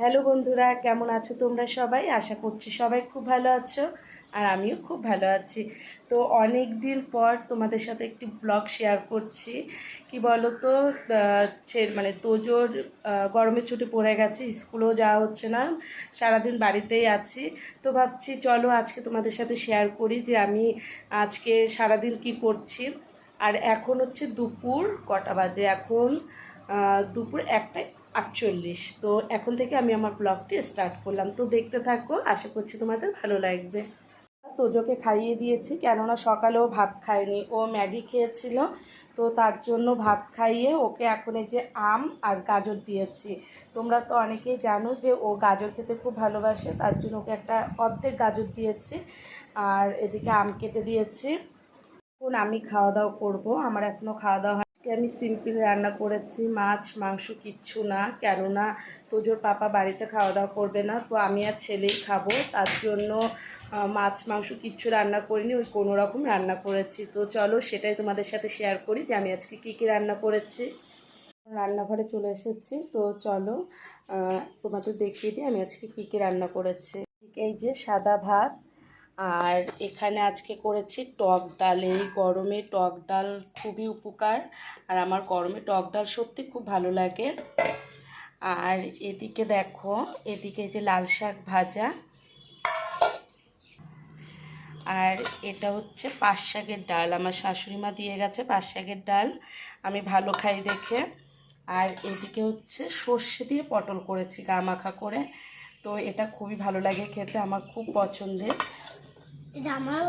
Hello বন্ধুরা, কেমন আছো তোমরা সবাই? আশা করছি সবাই খুব ভালো আছো আর আমিও খুব ভালো আছি। তো অনেক দিন পর তোমাদের সাথে একটি ব্লগ শেয়ার করছি। কি বলো তো মানে তোজোর গরমের ছুটি পড়ে গেছে, স্কুলেও যাওয়া হচ্ছে না, সারাদিন বাড়িতেই আছি। তো ভাবছি চলো আজকে তোমাদের সাথে শেয়ার করি যে আমি আজকে সারাদিন কি করছি। আর এখন হচ্ছে দুপুর কটা বাজে? এখন দুপুর একটা আটচল্লিশ। তো এখন থেকে আমি আমার ব্লগটি স্টার্ট করলাম। তো দেখতে থাকো, আশা করছি তোমাদের ভালো লাগবে। তোজোকে খাইয়ে দিয়েছি, কেননা সকালেও ভাত খায়নি। ও ম্যাগি খেয়েছিল, তো তার জন্য ভাত খাইয়ে ওকে এখন এই যে আম আর গাজর দিয়েছি। তোমরা তো অনেকেই জানো যে ও গাজর খেতে খুব ভালোবাসে, তার জন্য ওকে একটা অর্ধেক গাজর দিয়েছি। আর এদিকে আম কেটে দিয়েছি। এখন আমি খাওয়া দাওয়া করব। আমার এখনও খাওয়া দাওয়া আমি সিম্পল রান্না করেছি, মাছ, মাংস কিচ্ছু না, কেননা তোজোর পাপা বাড়িতে খাওয়া দাওয়া করবে না, তো আমি আর ছেলেই খাব। তার জন্য মাছ, মাংস কিচ্ছু রান্না করিনি, ওই কোনো রকম রান্না করেছি। তো চলো সেটাই তোমাদের সাথে শেয়ার করি যে আমি আজকে কী কী রান্না করেছি। রান্নাঘরে চলে এসেছি, তো চলো তোমাদের দেখিয়ে দিই আমি আজকে কী কী রান্না করেছি। এই যে সাদা ভাত আর এখানে আজকে করেছি টক ডাল। এই গরমে টক ডাল খুবই উপকার। আর আমার গরমে টক ডাল সত্যি খুব ভালো লাগে। আর এদিকে দেখো, এদিকে যে লাল শাক ভাজা। আর এটা হচ্ছে পাঁচ শাকের ডাল। আমার শাশুড়ি মা দিয়ে গেছে পাঁচ শাকের ডাল। আমি ভালো খাই দেখে। আর এদিকে হচ্ছে সর্ষে দিয়ে পটল করেছি গা মাখা করে। তো এটা খুবই ভালো লাগে খেতে, আমার খুব পছন্দের। এটা আমার